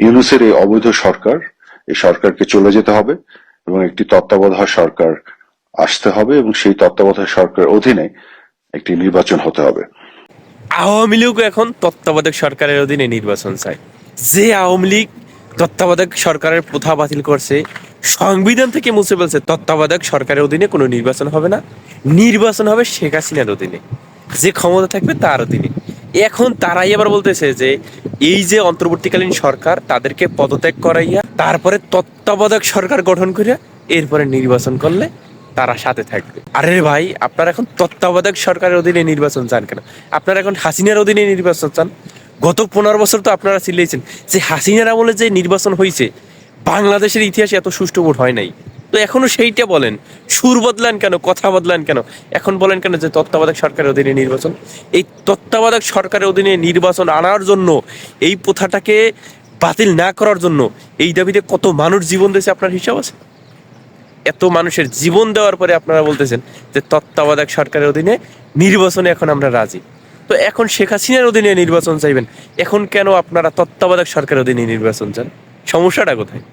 ইউনুসের এই অবৈধ সরকার, এই সরকারকে চলে যেতে হবে এবং একটি তত্ত্বাবধায়ক সরকার আসতে হবে এবং সেই তত্ত্বাবধায়ক সরকারের অধীনে একটি নির্বাচন হতে হবে। আওয়ামী লীগ এখন তত্ত্বাবধায়ক সরকারের অধীনে নির্বাচন চায়। যে আওয়ামী লীগ তত্ত্বাবধায়ক সরকারের প্রথা বাতিল করছে, সংবিধান থেকে মুছে ফেলছে, তত্ত্বাবধায়ক সরকারের অধীনে কোনো নির্বাচন হবে না। নির্বাচন হবে শেখ হাসিনার অধীনে। যে ক্ষমতা থাকবে তার অধীনে। এখন তারাই আবার বলতেছে যে এই যে অন্তর্বর্তীকালীন সরকার, তাদেরকে পদত্যাগ করাইয়া, তারপরে তত্ত্বাবধায়ক সরকার গঠন করিয়া, এরপরে নির্বাচন করলে তারা সাথে থাকবে। আরে ভাই, আপনারা এখন তত্ত্বাবধায়ক সরকারের অধীনে নির্বাচন চান কেন? আপনারা এখন হাসিনার অধীনে নির্বাচন চান? গত পনেরো বছর তো আপনারা চিল্লেছেন যে হাসিনার আমলে যে নির্বাচন হয়েছে বাংলাদেশের ইতিহাসে এত সুষ্ঠু ভোট হয় নাই। তো এখনও সেইটা বলেন। সুর বদলান কেন? কথা বদলান কেন? এখন বলেন কেন যে তত্ত্বাবধায়ক সরকারের অধীনে নির্বাচন? এই তত্ত্বাবধায়ক সরকারের অধীনে নির্বাচন আনার জন্য, এই প্রথাটাকে বাতিল না করার জন্য, এই দাবিতে কত মানুষ জীবন দিয়েছে আপনার হিসাব আছে? এত মানুষের জীবন দেওয়ার পরে আপনারা বলতেছেন যে তত্ত্বাবধায়ক সরকারের অধীনে নির্বাচনে এখন আমরা রাজি। তো এখন শেখ হাসিনার অধীনে নির্বাচন চাইবেন। এখন কেন আপনারা তত্ত্বাবধায়ক সরকারের অধীনে নির্বাচন চান? সমস্যাটা কোথায়?